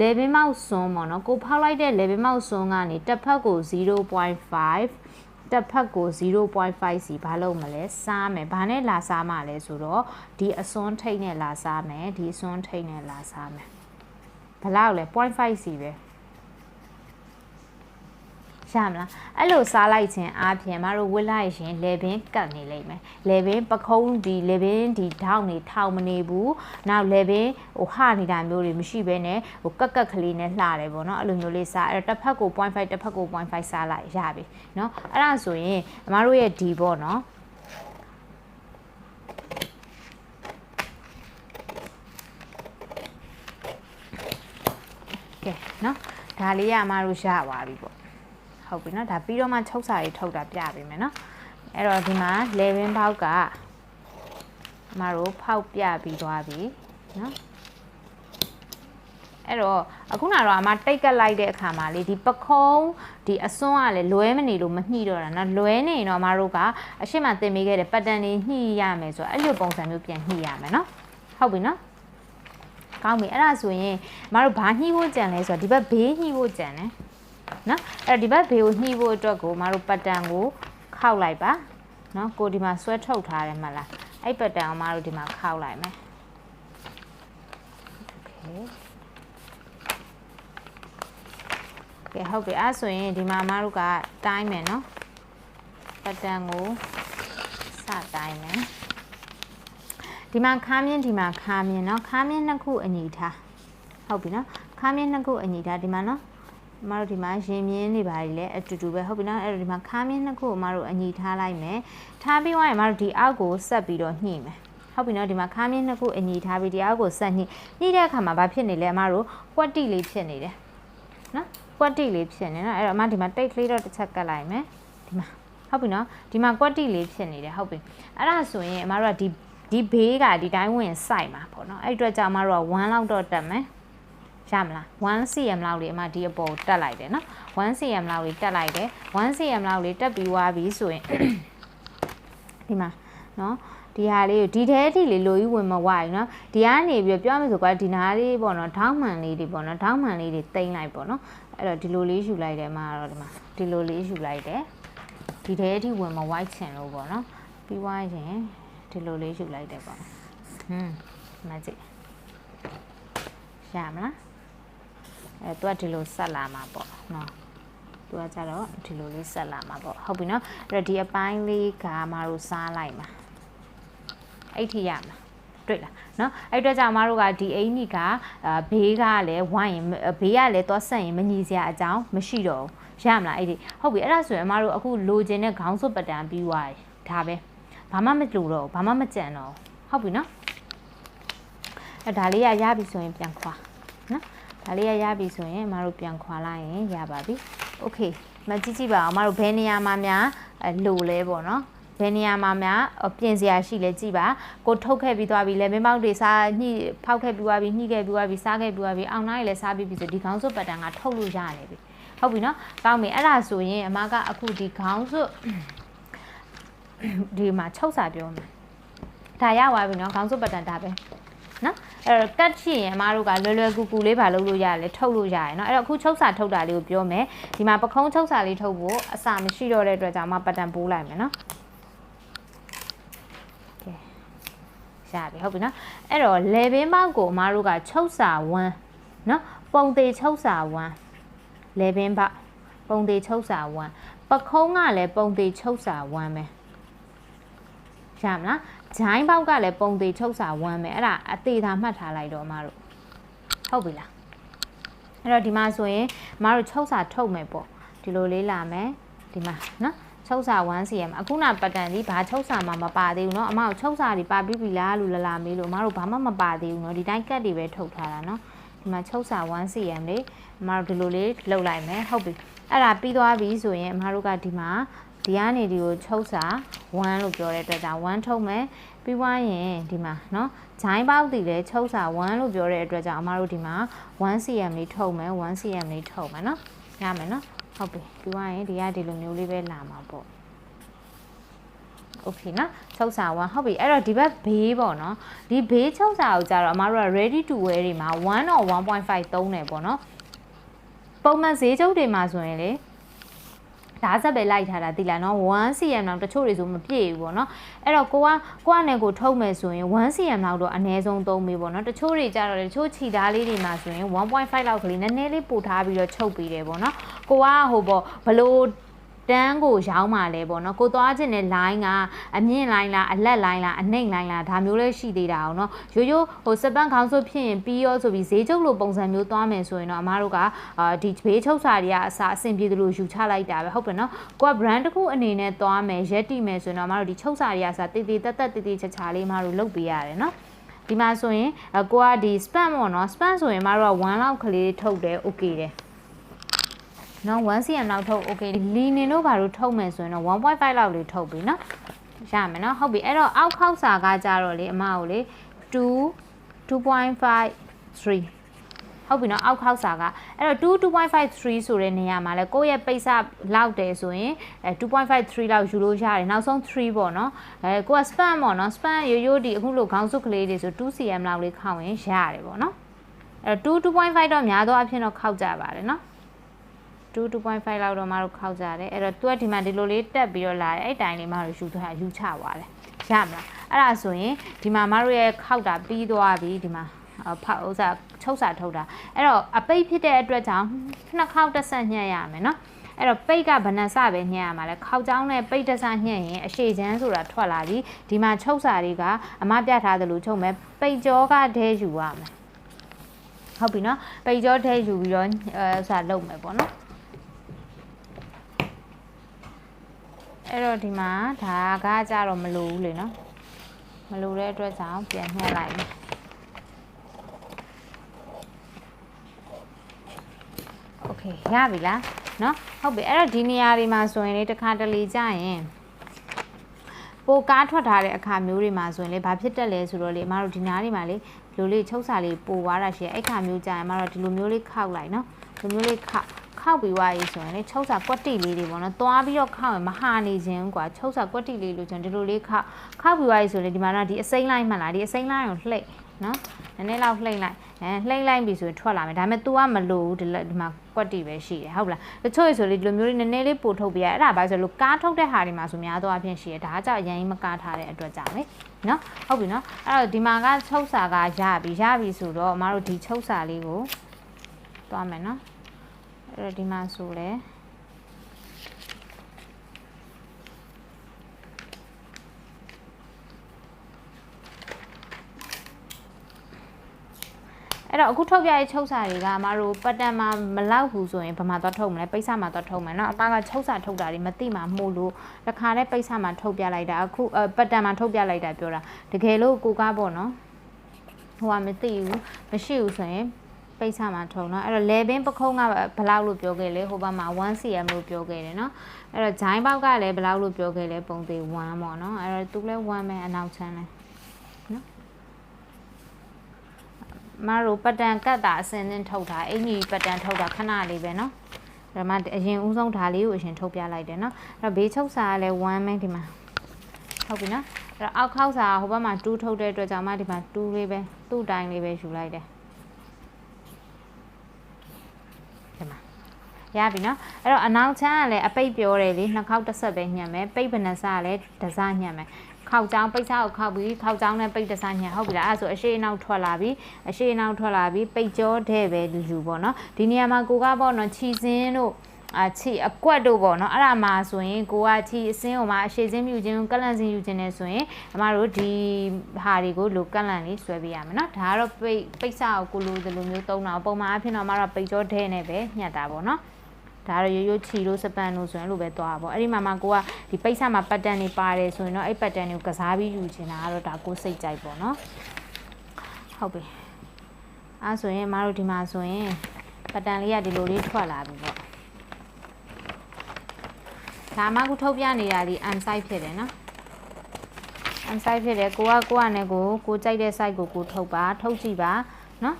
လေဘင်းမောက်စွန်းပေါ့နော်ကိုဖောက်လိုက်တဲ့လေဘင်းမောက်စွန်းကနေတစ်ဖက်ကို0.5တစ်ဖက်ကို0.5စီဘာလုပ်မလဲစားမယ်ဘာနဲ့လာစားမှာလဲဆိုတော့ဒီအစွန်းထိတ်နဲ့လာစားမယ်ဒီအစွန်းထိတ်နဲ့လာစားမယ်ဘလောက်လဲ0.5စီပဲ ရမလားအဲ့လိုစားလိုက်ခြင်းအပြင်မတို့ဝစ်လိုက်ရင်လေဘင်းကတ်နေလိမ့်မယ်လေဘင်းပခုံးဒီလေဘင်းဒီထောက်နေထောက်မနေဘူးနောက်လေဘင်းဟိုဟနေတာမျိုးတွေမရှိဘဲနဲ့ဟိုကက်ကက်ကလေးနဲ့လှတယ်ပေါ့နော်အဲ့လိုမျိုးလေးစားအဲ့တော့တစ်ဖက်ကို0.5တစ်ဖက်ကို0.5စားလိုက်ရပြီเนาะအဲ့ဒါဆိုရင်မတို့ရဲ့ဒီပေါ့နော်ကဲเนาะဒါလေးရမတို့ရသွားပြီပေါ့ ဟုတ်ပြီเนาะဒါပြီးတော့မှချုပ်စာရေးထုတ်တာပြပေးမယ်เนาะအဲ့တော့ဒီမှာ level ဘောက်ကမတို့ဖောက်ပြပြီးသွားပြီเนาะအဲ့တော့အခုနကတော့အမတိတ်ကက်လိုက်တဲ့အခါမှာလေဒီပခုံးဒီအစွန်းကလည်းလွဲမနေလို့မညှိတော့တာเนาะလွဲနေရင်တော့အမတို့ကအရှိမသင်ပေးခဲ့တဲ့ပတ်တန်တွေညှိရမယ်ဆိုတော့အဲ့လိုပုံစံမျိုးပြန်ညှိရမယ်เนาะဟုတ်ပြီเนาะကောင်းပြီအဲ့ဒါဆိုရင်မတို့ဘာညှိဖို့ကြံလဲဆိုတော့ဒီဘက်ဘေးညှိဖို့ကြံတယ် နော်အဲ့တော့ဒီဘက်ဘေးကိုညှိဖို့အတွက်ကိုမတို့ပတ်တန်ကိုခောက်လိုက်ပါနော်ကိုဒီမှာဆွဲထုတ်ထားတယ်မလားအဲ့ပတ်တန်ကိုမတို့ဒီမှာခောက်လိုက်မယ်โอเคကဲဟုတ်ပြီအဲ့ဆိုရင်ဒီမှာမတို့ကတိုင်းမယ်နော်ပတ်တန်ကိုစတိုင်းမယ်ဒီမှာခါမြင့်ဒီမှာခါမြင့်เนาะခါမြင့်နှစ်ခုအညီထားဟုတ်ပြီเนาะခါမြင့်နှစ်ခုအညီထားဒီမှာเนาะ အမတို့ဒီမှာရင်မြင်းနေပါလေအတူတူပဲဟုတ်ပြီနော်အဲ့တော့ဒီမှာခါမြင်းနှစ်ခုအမတို့အညီထားလိုက်မယ်ထားပြီးသွားရင်အမတို့ဒီအောက်ကိုဆက်ပြီးတော့ညှိမယ်ဟုတ်ပြီနော်ဒီမှာခါမြင်းနှစ်ခုအညီထားပြီးဒီအောက်ကိုဆက်ညှိညှိတဲ့အခါမှာဘာဖြစ်နေလဲအမတို့ကွက်တိလေးဖြစ်နေတယ်နော်ကွက်တိလေးဖြစ်နေနော်အဲ့တော့အမဒီမှာတိတ်ကလေးတော့တစ်ချက်ကတ်လိုက်မယ်ဒီမှာဟုတ်ပြီနော်ဒီမှာကွက်တိလေးဖြစ်နေတယ်ဟုတ်ပြီအဲ့ဒါဆိုရင်အမတို့ကဒီဒီဘေးကဒီတိုင်းဝင်စိုက်မှာပေါ့နော်အဲ့အတွက်ကြောင့်အမတို့က1လောက်တော့တက်မယ် ရမလား 1cm လောက်လေးအမဒီအပေါ်တက်လိုက်တယ်နော် 1cm လောက်လေးတက်လိုက်တယ် 1cm လောက်လေးတက်ပြီးွားပြီးဆိုရင်ဒီမှာနော်ဒီဟာလေးကိုဒီထဲအထိလေလိုကြီးဝင်မဝရနော်ဒီကနေပြီးပြောမယ်ဆိုကွာဒီနားလေးပေါ့နော်ထောက်မှန်လေးတွေပေါ့နော်ထောက်မှန်လေးတွေတိမ့်လိုက်ပေါ့နော်အဲ့တော့ဒီလိုလေးယူလိုက်တယ်အမကတော့ဒီမှာဒီလိုလေးယူလိုက်တယ်ဒီထဲအထိဝင်မဝိုက်ချင်လို့ပေါ့နော်ပြီးွားရင်ဒီလိုလေးယူလိုက်တယ်ပေါ့ဟွန်းမကြည့်ရမလား အဲသူကဒီလိုဆက်လာမှာပေါ့နော်သူကကြတော့ဒီလိုလေးဆက်လာမှာပေါ့ဟုတ်ပြီနော်အဲ့တော့ဒီအပိုင်းလေးကမတို့စားလိုက်မှာအဲ့ထိရမှာတွေ့လားနော်အဲ့အတွက်ကြောင့်မတို့ကဒီအင်းကြီးကဘေးကလည်းဝိုင်းရင်ဘေးကလည်းသွားဆက်ရင်မညီစရာအကြောင်းမရှိတော့ဘူးရမလားအဲ့ဒီဟုတ်ပြီအဲ့ဒါဆိုရင်အမတို့အခုလိုချင်တဲ့ခေါင်းစွပ်ပတန်ပြီးွားတယ်ဒါပဲဘာမှမလိုတော့ဘာမှမကြံတော့ဟုတ်ပြီနော်အဲ့ဒါလေးကရပြီဆိုရင်ပြန်ခွာ ဒါလေးရရပြီဆိုရင်အမတို့ပြန်ခွာလိုက်ရင်ရပါပြီโอเคမကြည့်ကြည့်ပါအောင်အမတို့ဘယ်နေရာမှာများလိုလဲပေါ့နော်ဘယ်နေရာမှာများပြင်စရာရှိလဲကြည့်ပါကိုထုတ်ခဲ့ပြီးသွားပြီလဲမင်းပေါက်တွေစားညှိဖောက်ခဲ့ပြီးသွားပြီညှိခဲ့ပြီးသွားပြီစားခဲ့ပြီးသွားပြီအောင်နိုင်လည်းစားပြီးပြီဆိုဒီခေါင်းစွပ်ပတ်တန်ကထုတ်လို့ရနေပြီဟုတ်ပြီနော်ကောင်းပြီအဲ့ဒါဆိုရင်အမကအခုဒီခေါင်းစွပ်ဒီမှာချုပ်စာပြောမယ်ဒါရသွားပြီနော်ခေါင်းစွပ်ပတ်တန်ဒါပဲ နော်အဲ့တော့ကတ်ချင်ရင်အမားတို့ကလွယ်လွယ်ကူကူလေးပါလုပ်လို့ရတယ်ထုတ်လို့ရတယ်နော်အဲ့တော့အခုချုပ်စာထုတ်တာလေးကိုပြောမယ်ဒီမှာပခုံးချုပ်စာလေးထုတ်ဖို့အစာမရှိတော့တဲ့အတွက်ကြောင့်အမပတ်တန်ပိုးလိုက်မယ်နော်ကဲရပြီဟုတ်ပြီနော်အဲ့တော့ level မောက်ကိုအမားတို့ကချုပ်စာ1နော်ပုံသေးချုပ်စာ1 level ပေါက်ပုံသေးချုပ်စာ1ပခုံးကလည်းပုံသေးချုပ်စာ1ပဲ ရမလားဂျိုင်းပေါက်ကလည်းပုံသေးချုပ်စာဝမ်းမယ်အဲ့ဒါအသေးသာမှတ်ထားလိုက်တော့မတို့ဟုတ်ပြီလားအဲ့တော့ဒီမှာဆိုရင်မတို့ချုပ်စာထုတ်မယ်ပေါ့ဒီလိုလေးလာမယ်ဒီမှာနော်ချုပ်စာ 1cm အခုနပတ်တန်ဒီဘာချုပ်စာမှမပါသေးဘူးเนาะအမတို့ချုပ်စာတွေပါပြီးပြီလားလို့လလာမေးလို့အမတို့ဘာမှမပါသေးဘူးเนาะဒီတိုင်းကတ်တွေပဲထုတ်ထားတာเนาะဒီမှာချုပ်စာ 1cm လေးအမတို့ဒီလိုလေးလှုပ်လိုက်မယ်ဟုတ်ပြီအဲ့ဒါပြီးသွားပြီဆိုရင်အမတို့ကဒီမှာ ဒီကနေဒီကိုချုပ်စာ1လို့ပြောတဲ့အတွက်ကြောင့်1ထုတ်မယ်ပြီးွားရင်ဒီမှာเนาะဂျိုင်းပေါက်တည်လဲချုပ်စာ1လို့ပြောတဲ့အတွက်ကြောင့်အမတို့ဒီမှာ 1cm လေးထုတ်မယ် 1cm လေးထုတ်မယ်เนาะရမယ်เนาะဟုတ်ပြီပြီးွားရင်ဒီကဒီလိုမျိုးလေးပဲလာမှာပေါ့ โอเคနော်ချုပ်စာ1ဟုတ်ပြီအဲ့တော့ဒီဘက်ဘေးပေါ့နော်ဒီဘေးချုပ်စာကိုကြတော့အမတို့က ready to wear တွေမှာ1 or 1.5သုံးတယ်ပေါ့နော်ပုံမှန်ဈေးချုပ်တွေမှာဆိုရင်လေ ဓာတ်ဆက်ပဲလိုက်ထားတာသိလားနော် 1cm လောက်တချို့တွေဆိုမပြည့်ဘူးပေါ့နော်အဲ့တော့ကိုကကိုကနဲ့ကိုထုတ်မယ်ဆိုရင် 1cm လောက်တော့အနည်းဆုံးသုံးပြီပေါ့နော်တချို့တွေကြတော့လေတချို့ခြိသားလေးတွေမှာဆိုရင်1.5လောက်ကလေးနည်းနည်းလေးပို့ထားပြီးတော့ချုပ်ပြီးတယ်ပေါ့နော်ကိုကဟိုပေါ့ဘလို့ တန်းကိုရောင်းมาလဲပေါ့နော်ကိုသွားခြင်းတဲ့ line ကအမြင့် line လားအလက် line လားအနှိမ့် line လားဒါမျိုးလည်းရှိသေးတာအောင်နော်ရိုးရိုးဟိုစပန့်ခေါင်းဆုပ်ဖြစ်ရင်ပြီးရောဆိုပြီးဈေးချုပ်လိုပုံစံမျိုးသွားမယ်ဆိုရင်တော့အမားတို့ကအာဒီဘေးချုပ်စာတွေကအစားအဆင်ပြေသလိုယူချလိုက်တာပဲဟုတ်တယ်နော်ကိုက brand တစ်ခုအနေနဲ့သွားမယ်ရက်တိမယ်ဆိုရင်တော့အမားတို့ဒီချုပ်စာတွေကအစားတည်တည်တက်တက်တည်တည်ချာချာလေးအမားတို့လုပ်ပေးရတယ်နော်ဒီမှာဆိုရင်အကိုကဒီ span ပေါ့နော် span ဆိုရင်မတို့က1လောက်ကလေးထုတ်တယ် okay တယ် နော် 1cm လောက်ထုတ် okay လီနင်တို့ဘာလို့ထုတ်မယ်ဆိုရင်တော့1.5လောက်လေးထုတ်ပြီနော်ရမယ်နော်ဟုတ်ပြီအဲ့တော့အောက်ခောက်စာကကြတော့လေအမကိုလေ2 2.5 3ဟုတ်ပြီနော်အောက်ခောက်စာကအဲ့တော့2 2.53ဆိုတဲ့နေရာမှာလဲကိုယ့်ရဲ့ပိတ်စလောက်တယ်ဆိုရင်အဲ2.53လောက်ယူလို့ရတယ်နောက်ဆုံး3ပေါ့နော်အဲကိုက span ပေါ့နော် span ရိုးရိုးဒီအခုလိုခေါင်းစုပ်ကလေးတွေဆို 2cm လောက်လေးခောက်ရင်ရတယ်ပေါ့နော်အဲ့တော့2 2.5တော့များသောအားဖြင့်တော့ခောက်ကြပါတယ်နော် 2 2.5လောက်တော့မတို့ခောက်ကြတယ်အဲ့တော့ तू ကဒီမှာဒီလိုလေးတက်ပြီးတော့လာတယ်အဲ့တိုင်းလေးမတို့ယူထားယူချသွားတယ်ရမလားအဲ့ဒါဆိုရင်ဒီမှာမတို့ရဲ့ခောက်တာပြီးသွားပြီဒီမှာဖောက်ဥစားချုပ်စာထုတ်တာအဲ့တော့အပိတ်ဖြစ်တဲ့အတွက်ကြောင့်နှစ်ခေါက်တစ်ဆက်ညှက်ရမယ်နော်အဲ့တော့ပိတ်ကဗနဆပဲညှက်ရမှာလဲခေါက်ချောင်းနဲ့ပိတ်တစ်ဆက်ညှက်ရင်အရှိချမ်းဆိုတာထွက်လာပြီဒီမှာချုပ်စာတွေကအမပြထားသလိုချုပ်မယ်ပိတ်ကြောကဒဲယူရမယ်ဟုတ်ပြီနော်ပိတ်ကြောဒဲယူပြီးတော့အဲဥစားလုပ်မယ်ပေါ့နော် အဲ့တော့ဒီမှာဒါကကြတော့မလိုဘူးလေနော်မလိုတဲ့အတွက်ကြောင့်ပြန်ညှက်လိုက်မယ်โอเคရပြီလားเนาะဟုတ်ပြီအဲ့တော့ဒီနေရာတွေမှာဆိုရင်လေတစ်ခါတလေကြာရင်ပိုကားထွက်ထားတဲ့အခါမျိုးတွေမှာဆိုရင်လေဘာဖြစ်တက်လဲဆိုတော့လေအမတို့ဒီနားတွေမှာလေဒီလိုလေးချုပ်စာလေးပိုသွားတာရှိရဲ့အဲ့ခါမျိုးကြာရင်အမတို့ဒီလိုမျိုးလေးခောက်လိုက်เนาะဒီမျိုးလေးခောက် ခောက်ပြီးွားရေးဆိုရင်လေချုပ်စာကွက်တိလေးတွေပေါ့နော်သွားပြီးတော့ခောက်ရင်မဟာနေခြင်းကွာချုပ်စာကွက်တိလေးလို့ကျွန်တော်ဒီလိုလေးခောက်ခောက်ပြီးွားရေးဆိုရင်ဒီမှာတော့ဒီအစိမ့်လိုက်မှလားဒီအစိမ့်လိုက်ကိုလှိတ်နော်နည်းနည်းလောက်လှိမ့်လိုက်အဲလှိမ့်လိုက်ပြီဆိုရင်ထွက်လာမယ်ဒါပေမဲ့ तू ကမလို့ဒီဒီမှာကွက်တီပဲရှိတယ်ဟုတ်လားတချို့ဆိုလေဒီလိုမျိုးလေးနည်းနည်းလေးပို့ထုတ်ပြရအဲ့ဒါဘာဆိုလို့ကားထုတ်တဲ့ဟာတွေမှာဆိုများသောအားဖြင့်ရှိရဒါကကြောင့်ရန်ကြီးမကားထားတဲ့အတွက်ကြောင့်လေနော်ဟုတ်ပြီနော်အဲ့တော့ဒီမှာကချုပ်စာကရပြီရပြီဆိုတော့အမတို့ဒီချုပ်စာလေးကိုသွားမယ်နော် အဲ့တော့ဒီမှာဆိုလဲအဲ့တော့အခုထုတ်ပြရဲ့ချုပ်စာတွေကအမတို့ပတ်တန်မှာမလောက်ဘူးဆိုရင်ဘာမှတော့ထုတ်မလဲပိတ်ဆမှာတော့ထုတ်မယ်เนาะအပကချုပ်စာထုတ်တာတွေမသိမှမှုလို့တခါနဲ့ပိတ်ဆမှာထုတ်ပြလိုက်တာအခုပတ်တန်မှာထုတ်ပြလိုက်တာပြောတာတကယ်လို့ကိုကားပေါ့နော်ဟိုကမသိဘူးမရှိဘူးဆိုရင် ပိတ်ဆမှာထုံเนาะအဲ့တော့ level ပခုံးကဘယ်လောက်လို့ပြောခဲ့လဲဟိုဘက်မှာ 1cm လို့ပြောခဲ့တယ်เนาะအဲ့တော့ဂျိုင်းပေါက်ကလည်းဘယ်လောက်လို့ပြောခဲ့လဲပုံသေး1ပေါ့เนาะအဲ့တော့သူလည်း1ပဲအနောက်ချမ်းလဲမတို့ပတ်တန်ကတ်တာအစင်းစင်းထုတ်တာအင်ကြီးပတ်တန်ထုတ်တာခဏလေးပဲเนาะဒါမှအရင်ဦးဆုံးဓာလေးကိုအရင်ထုတ်ပြလိုက်တယ်เนาะအဲ့တော့ဘေးချုပ်စာကလည်း1ပဲဒီမှာဟုတ်ပြီနော်အဲ့တော့အောက်ခောက်စာဟိုဘက်မှာ2ထုတ်တဲ့အတွက်ကြောင့်မှဒီမှာ2လေးပဲသူ့တိုင်းလေးပဲယူလိုက်တယ် ရပြီနော်အဲ့တော့အနောက်ချမ်းကလည်းအပိတ်ပြောတယ်လေနှစ်ခေါက်တစ်ဆက်ပဲညှက်မယ်ပိတ်ဗနဆာကလည်းဒဇညှက်မယ်ခောက်ချောင်းပိတ်စားကိုခောက်ပြီးခောက်ချောင်းနဲ့ပိတ်တစားညှက်ဟုတ်ပြီလားအဲ့ဆိုအရှိအနောက်ထွက်လာပြီးအရှိအနောက်ထွက်လာပြီးပိတ်ကြောတဲ့ပဲလူလူပေါ့နော်ဒီနေရာမှာကိုကပေါ့နော်ခြီစင်းတို့အချီအကွက်တို့ပေါ့နော်အဲ့ဒါမှဆိုရင်ကိုကချီအစင်းဟိုမှာအရှိစင်းမြူခြင်းကလန့်စင်းယူခြင်းနဲ့ဆိုရင်အမတို့ဒီဟာတွေကိုလိုကလန့်လေးဆွဲပေးရမယ်နော်ဒါကတော့ပိတ်ပိတ်စကိုကိုလိုဒီလိုမျိုးသုံးတာပုံမှန်အဖြစ်တော့အမတို့ပိတ်ကြောတဲ့နဲ့ပဲညှက်တာပေါ့နော် ဒါတော့ရိုးရိုးချီလို့စပန်လို့ဆိုရင်လို့ပဲသွားပါပေါ့အဲ့ဒီမှာမှကိုကဒီပိတ်ဆမှာပတ်တန်တွေပါတယ်ဆိုရင်တော့အဲ့ပတ်တန်တွေကိုကစားပြီးယူချင်တာကတော့ဒါကိုစိတ်ကြိုက်ပေါ့နော်ဟုတ်ပြီအဲ့ဆိုရင်မတို့ဒီမှာဆိုရင်ပတ်တန်လေးကဒီလိုလေးထွက်လာပြီပေါ့ဒါမှခုထုတ်ပြနေတာဒီ M size ဖြစ်တယ်နော် M size ဖြစ်တယ်ကိုကကိုကနဲ့ကိုကိုကြိုက်တဲ့ size ကိုကိုထုတ်ပါထုတ်ကြည့်ပါနော်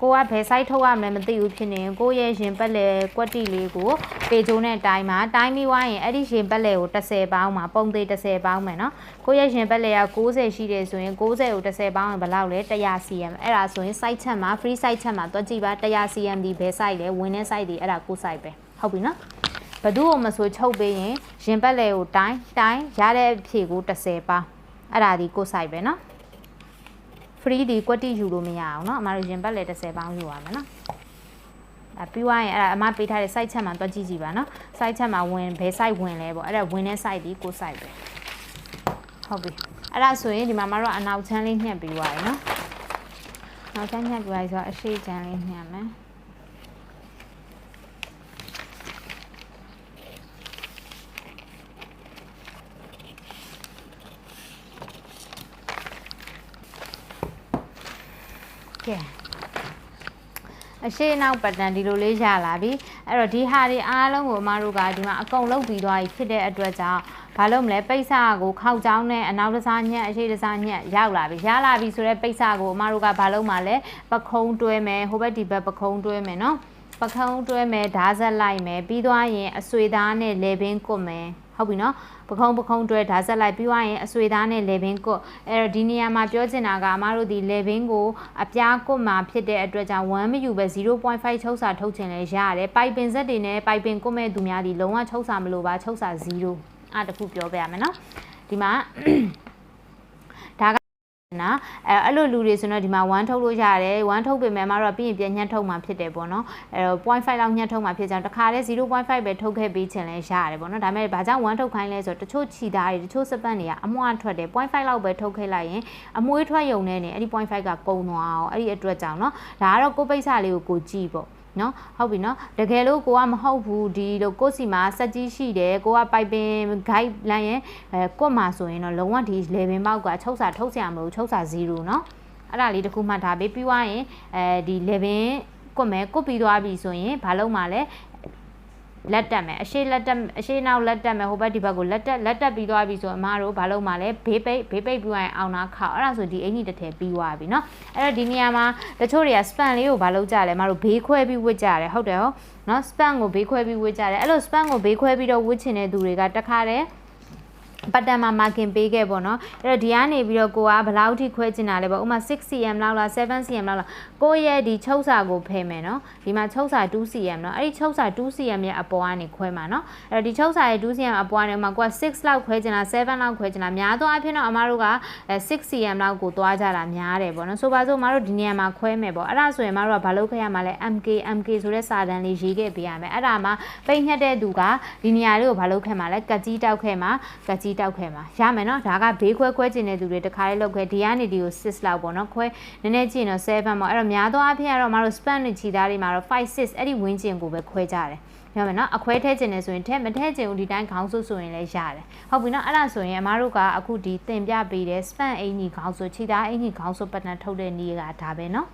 ကိုကဘယ် site ထုတ်ရမလဲမသိဘူးဖြစ်နေရင်ကိုယ့်ရဲ့ရင်ပတ်လေကွက်တီလေးကိုပေချိုးနဲ့တိုင်းမှာတိုင်းပြီးွားရင်အဲ့ဒီရင်ပတ်လေကို30ပေါင်းမှာပုံသေး30ပေါင်းမယ်နော်ကိုယ့်ရဲ့ရင်ပတ်လေက60ရှိတယ်ဆိုရင်60ကို30ပေါင်းရင်ဘယ်လောက်လဲ 100 cm အဲ့ဒါဆိုရင် site ချက်မှာ free site ချက်မှာတွက်ကြည့်ပါ 100 cm ဒီဘယ် site လဲဝင်တဲ့ site ဒီအဲ့ဒါကို site ပဲဟုတ်ပြီနော်ဘသူ့ကိုမဆိုချုပ်ပေးရင်ရင်ပတ်လေကိုတိုင်းတိုင်းရတဲ့အဖြေကို30ပေါင်းအဲ့ဒါဒီကို site ပဲနော် free ဒီကွက်တိယူလို့မရအောင်เนาะအမတို့ရင်ပတ်လေ30ပေါင်းယူရမယ်เนาะအဲပြီးသွားရင်အဲ့ဒါအမပေးထားတဲ့ site ချက်မှာတွက်ကြည့်ကြည့်ပါเนาะ site ချက်မှာဝင်ဘယ် site ဝင်လဲပေါ့အဲ့ဒါဝင်တဲ့ site ဒီကို site ပဲဟုတ်ပြီအဲ့ဒါဆိုရင်ဒီမှာမတို့အနောက်ချမ်းလေးညှက်ပြီးသွားပြီเนาะနောက်ချမ်းညှက်ပြီးသွားပြီဆိုတော့အရှိချမ်းလေးညှက်မယ် ကဲအရှိနောက်ပတ်တန်ဒီလိုလေးရလာပြီအဲ့တော့ဒီဟာတွေအားလုံးကိုအမတို့ကဒီမှာအကုန်လုံးပြီးသွားပြီဖြစ်တဲ့အတွက်ကြောင့်ဘာလို့မလဲပိတ်စာကိုခောက်ချောင်းနဲ့အနောက်တစားညက်အရှိတစားညက်ရောက်လာပြီရလာပြီဆိုတော့ပိတ်စာကိုအမတို့ကဘာလို့မှလဲပခုံးတွဲမယ်ဟိုဘက်ဒီဘက်ပခုံးတွဲမယ်နော်ပခုံးတွဲမယ်ဓာတ်ဆက်လိုက်မယ်ပြီးသွားရင်အဆွေသားနဲ့လေပင်ကွတ်မယ် ဟုတ်ပြီနော်ပခုံးပခုံးတွဲဓာတ်ဆက်လိုက်ပြီးသွားရင်အဆွေသားနဲ့လေပင်ကွတ်အဲ့တော့ဒီနေရာမှာပြောချင်တာကအမတို့ဒီလေပင်ကိုအပြားကွတ်မှာဖြစ်တဲ့အတွက်ကြောင့်1မယူပဲ0.5ချုပ်စာထုတ်ချင်လဲရရတယ်ပိုက်ပင်ဆက်တွေနဲ့ပိုက်ပင်ကွတ်မဲ့သူများဒီလုံးဝချုပ်စာမလို့ပါချုပ်စာ0အဲ့တခုပြောပြရမယ်နော်ဒီမှာဒါက နော်အဲအဲ့လိုလူတွေဆိုတော့ဒီမှာ1ထုတ်လို့ရတယ်1ထုတ်ပေမဲ့မတော့ပြီးရင်ပြန်ညှက်ထုတ်မှဖြစ်တယ်ပေါ့နော်အဲတော့0.5လောက်ညှက်ထုတ်မှဖြစ်ကြအောင်တခါတည်း0.5ပဲထုတ်ခဲ့ပြီးချင်လဲရတယ်ပေါ့နော်ဒါပေမဲ့ဘာကြောင့်1ထုတ်ခိုင်းလဲဆိုတော့တချို့ခြီသားတွေတချို့စပတ်တွေကအမွှားထွက်တယ်0.5လောက်ပဲထုတ်ခဲ့လိုက်ရင်အမွှေးထွက်ယုံနေနေအဲ့ဒီ0.5ကကုံသွားအောင်အဲ့ဒီအတွက်ကြောင့်နော်ဒါကတော့ကိုယ်ပိတ်စာလေးကိုကိုကြည့်ပေါ့ နော်ဟုတ်ပြီနော်တကယ်လို့ကိုကမဟုတ်ဘူးဒီလို့ကိုစီမှာစက်ကြီးရှိတယ်ကိုကပိုက်ပင် guide line ရဲ့အဲကွတ်မှာဆိုရင်တော့လုံးဝဒီ level ပေါက်ကချုပ်စာထုတ်စရာမလိုချုပ်စာ0နော်အဲ့ဒါလေးတစ်ခုမှတ်ထားပေးပြီးွားရင်အဲဒီ level ကွတ်မယ်ကွတ်ပြီးသွားပြီဆိုရင်ဘာလုပ်မှာလဲ လက်တက်မယ်အရှိလက်တက်အရှိနောက်လက်တက်မယ်ဟိုဘက်ဒီဘက်ကိုလက်တက်လက်တက်ပြီးသွားပြီဆိုအမတို့ဘာလုပ်မှာလဲဘေးပိတ်ဘေးပိတ်ပြီးရင်အောင်နာခောက်အဲ့ဒါဆိုဒီအင်ကြီးတစ်ထည်ပြီးသွားပြီเนาะအဲ့တော့ဒီနေရာမှာတချို့တွေက span လေးကိုဘာလုပ်ကြလဲအမတို့ဘေးခွဲပြီးဝစ်ကြတယ်ဟုတ်တယ်ဟုတ်เนาะ span ကိုဘေးခွဲပြီးဝစ်ကြတယ်အဲ့လို span ကိုဘေးခွဲပြီးတော့ဝစ်ချင်တဲ့သူတွေကတခါတည်း ပတ်တန်မှာ marking ပေးခဲ့ပေါ့နော်အဲ့တော့ဒီကနေပြီးတော့ကိုကဘယ်လောက်ထိခွဲချင်တာလဲပေါ့ဥမာ 6cm လောက်လား 7cm လောက်လားကိုရဲ့ဒီချုပ်စာကိုဖယ်မယ်နော်ဒီမှာချုပ်စာ 2cm နော်အဲ့ဒီချုပ်စာ 2cm ရဲ့အပေါ်ကနေခွဲမှာနော်အဲ့တော့ဒီချုပ်စာရဲ့ 2cm အပေါ်ကနေဥမာကိုက6လောက်ခွဲချင်တာ7လောက်ခွဲချင်တာများသောအားဖြင့်တော့အမတို့က 6cm လောက်ကိုသွားကြတာများတယ်ပေါ့နော်ဆိုပါစို့အမတို့ဒီနေရာမှာခွဲမယ်ပေါ့အဲ့ဒါဆိုရင်အမတို့ကဘာလုပ်ခဲ့ရမှာလဲ MK MK ဆိုတဲ့စာတန်းလေးရေးခဲ့ပေးရမယ်အဲ့ဒါမှပိတ်ညက်တဲ့သူကဒီနေရာလေးကိုဘာလုပ်ခဲ့မှာလဲကကြီးတောက်ခဲ့မှာကကြီးတောက်ခဲ့မှာရမယ်နော်ဒါကဘေးခွဲခွဲကျင်တဲ့သူတွေတခါလေးလောက်ခွဲဒီကနေဒီကို6လောက်ပေါ့နော်ခွဲနည်းနည်းကျင်တော့7ပေါ့အဲ့တော့များသောအားဖြင့်ကတော့မတို့ span နဲ့ခြီသားတွေမှာတော့5 6အဲ့ဒီဝင်းကျင်ကိုပဲခွဲကြတယ်ရမယ်နော်အခွဲထဲကျင်နေဆိုရင်ထဲမထဲကျင်ဘူးဒီတိုင်းခေါင်းဆုပ်ဆိုရင်လည်းရတယ်ဟုတ်ပြီနော်အဲ့ဒါဆိုရင်အမားတို့ကအခုဒီတင်ပြပေးတဲ့ span အင်ကြီးခေါင်းဆုပ်ခြီသားအင်ကြီးခေါင်းဆုပ်ပတ်တန်ထုတ်တဲ့နေ့ကဒါပဲနော်